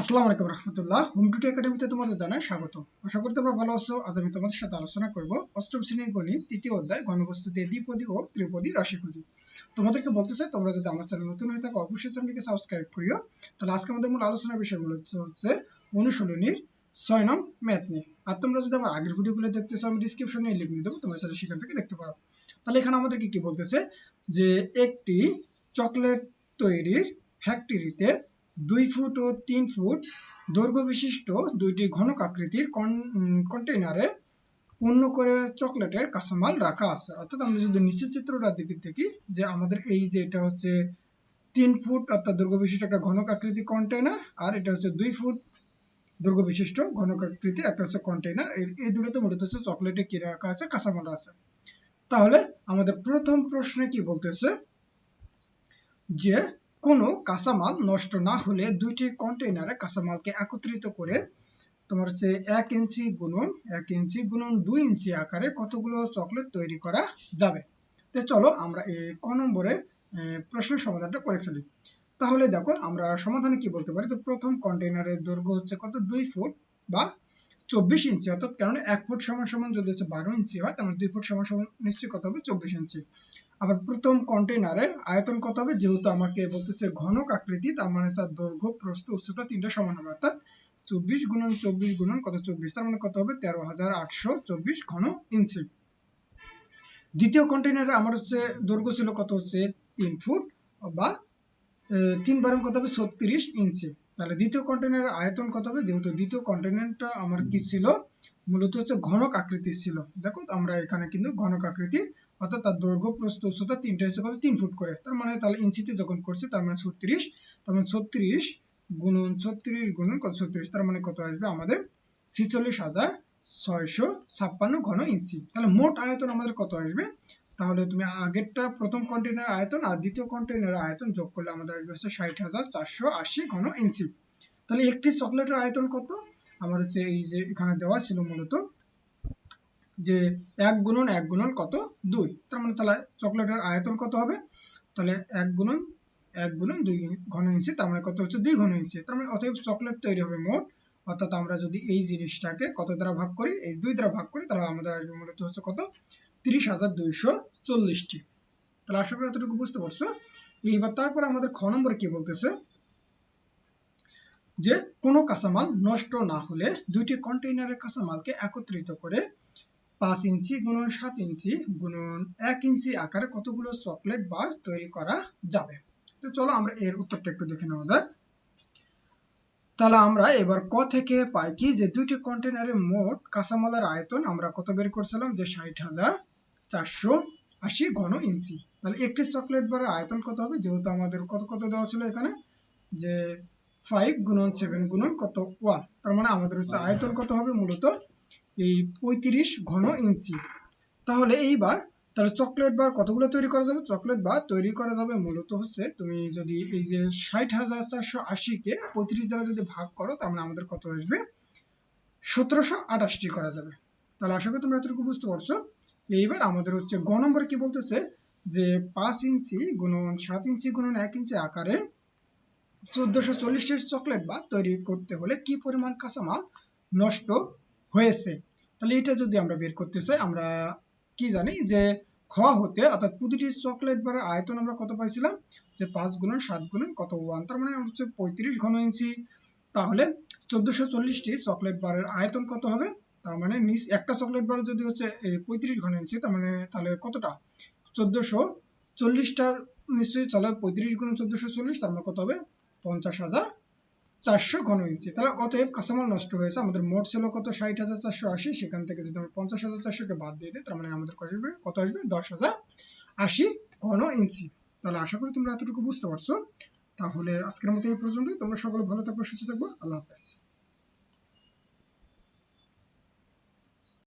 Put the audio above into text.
আসসালামু আলাইকুম রহমতুল্লাহ। হোম টুটি একাডেমিতে তোমাদের জানাই স্বাগত। আশা করি তোমরা ভালো আছো। আজ আমি তোমাদের সাথে আলোচনা করব অষ্টম শ্রেণির গণিত, তৃতীয় অধ্যায় ঘনবস্তু দিয়ে দ্বিপদী ও ত্রিপদী রাশি খুঁজি তোমাদেরকে বলতে চাই, তোমরা যদি আমার চ্যানেল নতুন হয়ে থাকো, অবশ্যই চ্যানেলকে সাবস্ক্রাইব করিও। তাহলে আজকে আমাদের মূল আলোচনার বিষয়গুলো হচ্ছে অনুশীলনীর ছয় নং ম্যাথ নিয়ে। আর তোমরা যদি আমার আগের ভিডিওগুলো দেখতে চাও, আমি ডিসক্রিপশনে লিঙ্ক দিয়ে দেবো, তোমরা সেটা সেখান থেকে দেখতে পারো। তাহলে এখানে আমাদেরকে কি বলতেছে? যে একটি চকলেট তৈরির ফ্যাক্টরিতে দুই ফুট ও তিন ফুট দৈর্ঘ্য বিশিষ্ট দুইটি ঘনক আকৃতির কন্টেইনারে পূর্ণ করে চকলেটের কাঁচামাল রাখা আছে। অর্থাৎ আমরা যদি নিচের চিত্রটা দিকে দেখি যে আমাদের এই যে এটা হচ্ছে তিন ফুট, অর্থাৎ দৈর্ঘ্য বিশিষ্ট একটা ঘনক আকৃতি কন্টেইনার আর এটা হচ্ছে দুই ফুট দৈর্ঘ্য বিশিষ্ট ঘনক আকৃতি একটা হচ্ছে কন্টেইনার এই দুটোতে মূলত হচ্ছে চকলেটে কি রাখা আছে, কাঁচামাল আছে। তাহলে আমাদের প্রথম প্রশ্নে কি বলতেছে? যে কোনো কাঁচামাল নষ্ট না হলে দুইটি কন্টেইনারে কাঁচামালকে একত্রিত করে তোমার হচ্ছে এক ইঞ্চি গুণন, এক ইঞ্চি গুণন দুই ইঞ্চি আকারে কতগুলো চকলেট তৈরি করা যাবে। তো চলো আমরা এই ক নম্বরে প্রশ্নের সমাধানটা করে ফেলি। তাহলে দেখো আমরা সমাধানে কি বলতে পারি? যে প্রথম কন্টেইনারের দৈর্ঘ্য হচ্ছে কত? দুই ফুট বা চব্বিশ ইঞ্চি। অর্থাৎ কারণ এক ফুট সমান সমান যদি হচ্ছে বারো ইঞ্চি হয়, তাহলে দুই ফুট সমান সমান নিশ্চয়ই কত হবে? চব্বিশ ইঞ্চি। আবার প্রথম কন্টেইনারের আয়তন কত হবে? যেহেতু আমাকে বলতেছে ঘনক আকৃতি, তার মানে হচ্ছে দৈর্ঘ্য, প্রস্থ, উচ্চতা তিনটা সমান হবে। অর্থাৎ চব্বিশ গুণন চব্বিশ গুণন কত চব্বিশ? তার মানে কত হবে? তেরো হাজার আটশো চব্বিশ ঘন ইঞ্চি। দ্বিতীয় কন্টেইনারে আমার হচ্ছে দৈর্ঘ্য ছিল কত হচ্ছে? তিন ফুট বা তিন বারং কত হবে? ছত্রিশ ইঞ্চি। তাহলে দ্বিতীয় কন্টেনারের আয়তন কত হবে? যেহেতু দ্বিতীয় কন্টেনারটা আমার কি ছিল? মূলত হচ্ছে ঘনক আকৃতির ছিল। দেখো, আমরা এখানে কিন্তু ঘনক আকৃতি অর্থাৎ তার দৈর্ঘ্য, প্রস্থ, উচ্চতা তিনটা হচ্ছে কত? তিন ফুট করে। তার মানে তাহলে ইঞ্চিতে যখন করছি, তার মানে ছত্রিশ। তার মানে ছত্রিশ গুণন ছত্রিশ গুণন কত? ছত্রিশ। তার মানে কত আসবে? আমাদের ছিচল্লিশ হাজার ছয়শো ছাপ্পান্ন ঘন ইঞ্চি। তাহলে মোট আয়তন আমাদের কত আসবে? তাহলে তুমি আগেরটা প্রথম কন্টেনার আয়তন আর দ্বিতীয় কন্টেনার আয়তন যোগ করলে আমাদের আসবে হচ্ছে ষাট হাজার চারশো আশি ঘন ইঞ্চি তাহলে একটি চকলেটের আয়তন কত? আমার হচ্ছে এই যে এখানে দেওয়া ছিল মূলত যে এক গুণন এক গুণন কত? দুই। তার মানে তাহলে চকলেটের আয়তন কত হবে? তাহলে এক গুণন এক গুণন দুই ঘন ইঞ্চি তার মানে কত হচ্ছে? দুই ঘন ইঞ্চি তার মানে অতএব চকলেট তৈরি হবে মোট। অর্থাৎ আমরা যদি এই জিনিসটাকে কত দ্বারা ভাগ করি? এই দুই দ্বারা ভাগ করি, তাহলে আমাদের আসবে মূলত হচ্ছে কত? তিরিশ হাজার দুইশো চল্লিশটি। তাহলে আশা করি এতটুকু বুঝতে পারছ। এইবার তারপরে আমাদের খ নম্বরে কি বলতেছে? যে কোনো কাঁচামাল নষ্ট না হলে দুইটি কন্টেইনারের কাঁচামালকে একত্রিত করে পাঁচ ইঞ্চি গুণন সাত ইঞ্চি গুণন এক ইঞ্চি আকারে কতগুলো চকলেট বার তৈরি করা যাবে? তো চলো আমরা এর উত্তরটা একটু দেখে নেওয়া যাক। তাহলে আমরা এবার ক থেকে পাই কি? যে দুইটি কন্টেনারের মোট কাঁচামালের আয়তন আমরা কত বের করছিলাম? যে ষাট হাজার। চারশো আশি ঘন ইঞ্চি তাহলে একটি চকলেট বারের আয়তন কত হবে? যেহেতু আমাদের কত কত দেওয়া ছিল এখানে? যে ফাইভ গুণন সেভেন গুণন কত? ওয়ান তার মানে আমাদের হচ্ছে আয়তন কত হবে মূলত? এই পঁয়ত্রিশ ঘন ইঞ্চি তাহলে এইবার তাহলে চকলেট বার কতগুলো তৈরি করা যাবে? চকলেট বার তৈরি করা যাবে মূলত হচ্ছে তুমি যদি এই যে ষাট হাজার চারশো আশিকে পঁয়ত্রিশ দ্বারা যদি ভাগ করো, তার মানে আমাদের কত আসবে? সতেরোশো আঠাশটি করা যাবে। তাহলে আশা করি তোমরা এতটুকু বুঝতে পারছ। এইবার আমাদের হচ্ছে গ নম্বর কি বলতেছে? যে পাঁচ ইঞ্চি গুণন সাত ইঞ্চি গুণন এক ইঞ্চি আকারে চোদ্দশো চল্লিশটি চকলেট বা তৈরি করতে হলে কি পরিমাণ কাঁচামাল নষ্ট হয়েছে? তাহলে এটা যদি আমরা বের করতে চাই, আমরা কি জানি যে খ হতে অর্থাৎ প্রতিটি চকলেট বারের আয়তন আমরা কত পাইছিলাম? যে পাঁচ গুণন সাত গুণন কত ওয়ান? তার মানে হচ্ছে পঁয়ত্রিশ ঘন ইঞ্চি। তাহলে চোদ্দশো চল্লিশটি চকলেট বারের আয়তন কত হবে? তার মানে নিচ একটা চকলেট বার যদি হচ্ছে পঁয়ত্রিশ ঘন ইঞ্চি তার মানে তাহলে কতটা? চোদ্দশো চল্লিশটার নিশ্চয়ই তাহলে পঁয়ত্রিশ গুণ চোদ্দশো চল্লিশ, তার মানে কত হবে? পঞ্চাশ হাজার চারশো ঘন ইঞ্চি তাহলে অতএব কাঁচামাল নষ্ট হয়েছে। আমাদের মোট ছিল কত? ষাট হাজার চারশো আশি। সেখান থেকে যদি আমরা পঞ্চাশ হাজার চারশোকে বাদ দিয়ে দিই, তার মানে আমাদের কত আসবে? কত আসবে? দশ হাজার আশি ঘন ইঞ্চি তাহলে আশা করি তোমরা এতটুকু বুঝতে পারছ। তাহলে আজকের মতো এই পর্যন্তই। তোমরা সকলে ভালো থাকব, সুস্থ থাকব। আল্লাহ হাফেজ।